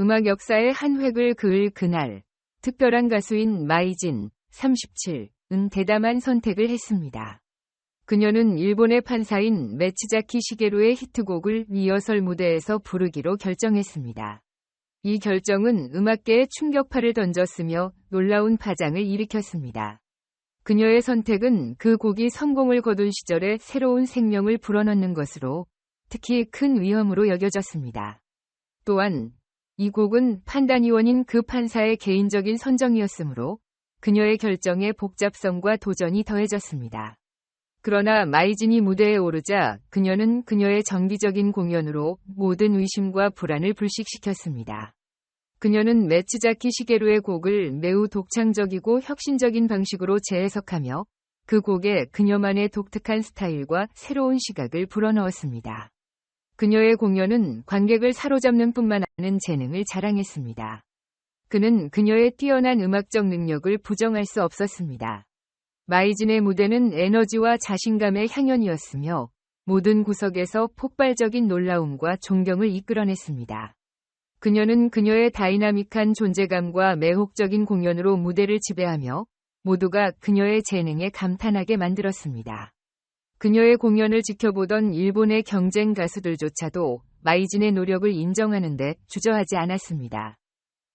음악 역사의 한 획을 그을 그날, 특별한 가수인 마이진, 37은 대담한 선택을 했습니다. 그녀는 일본의 판사인 메치자키 시게루의 히트곡을 리허설 무대에서 부르기로 결정했습니다. 이 결정은 음악계에 충격파를 던졌으며 놀라운 파장을 일으켰습니다. 그녀의 선택은 그 곡이 성공을 거둔 시절에 새로운 생명을 불어넣는 것으로 특히 큰 위험으로 여겨졌습니다. 또한 이 곡은 판단위원인 그 판사의 개인적인 선정이었으므로 그녀의 결정에 복잡성과 도전이 더해졌습니다. 그러나 마이진이 무대에 오르자 그녀는 그녀의 정기적인 공연으로 모든 의심과 불안을 불식시켰습니다. 그녀는 매츠자키 시게루의 곡을 매우 독창적이고 혁신적인 방식으로 재해석하며 그 곡에 그녀만의 독특한 스타일과 새로운 시각을 불어넣었습니다. 그녀의 공연은 관객을 사로잡는 뿐만 아닌 재능을 자랑했습니다. 그는 그녀의 뛰어난 음악적 능력을 부정할 수 없었습니다. 마이진의 무대는 에너지와 자신감의 향연이었으며 모든 구석에서 폭발적인 놀라움과 존경을 이끌어냈습니다. 그녀는 그녀의 다이나믹한 존재감과 매혹적인 공연으로 무대를 지배하며 모두가 그녀의 재능에 감탄하게 만들었습니다. 그녀의 공연을 지켜보던 일본의 경쟁 가수들조차도 마이진의 노력을 인정하는데 주저하지 않았습니다.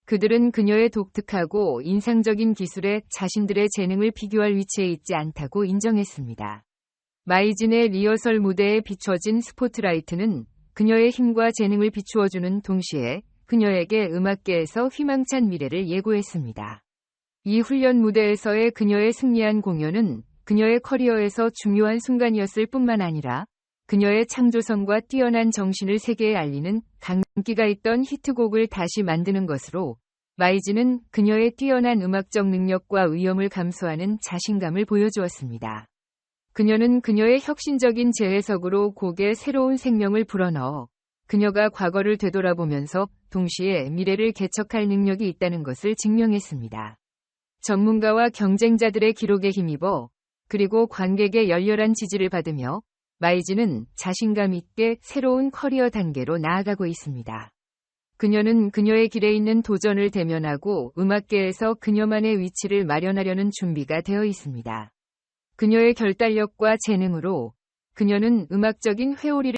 그들은 그녀의 독특하고 인상적인 기술에 자신들의 재능을 비교할 위치에 있지 않다고 인정했습니다. 마이진의 리허설 무대에 비춰진 스포트라이트는 그녀의 힘과 재능을 비추어주는 동시에 그녀에게 음악계에서 희망찬 미래를 예고했습니다. 이 훈련 무대에서의 그녀의 승리한 공연은 그녀의 커리어에서 중요한 순간이었을 뿐만 아니라 그녀의 창조성과 뛰어난 정신을 세계에 알리는 강기가 있던 히트곡을 다시 만드는 것으로 마이즈는 그녀의 뛰어난 음악적 능력과 위험을 감수하는 자신감을 보여주었습니다. 그녀는 그녀의 혁신적인 재해석으로 곡에 새로운 생명을 불어넣어 그녀가 과거를 되돌아보면서 동시에 미래를 개척할 능력이 있다는 것을 증명했습니다. 전문가와 경쟁자들의 기록에 힘입어 그리고 관객의 열렬한 지지를 받으며 마이즈는 자신감 있게 새로운 커리어 단계로 나아가고 있습니다. 그녀는 그녀의 길에 있는 도전을 대면하고 음악계에서 그녀만의 위치를 마련하려는 준비가 되어 있습니다. 그녀의 결단력과 재능으로 그녀는 음악적인 회오리를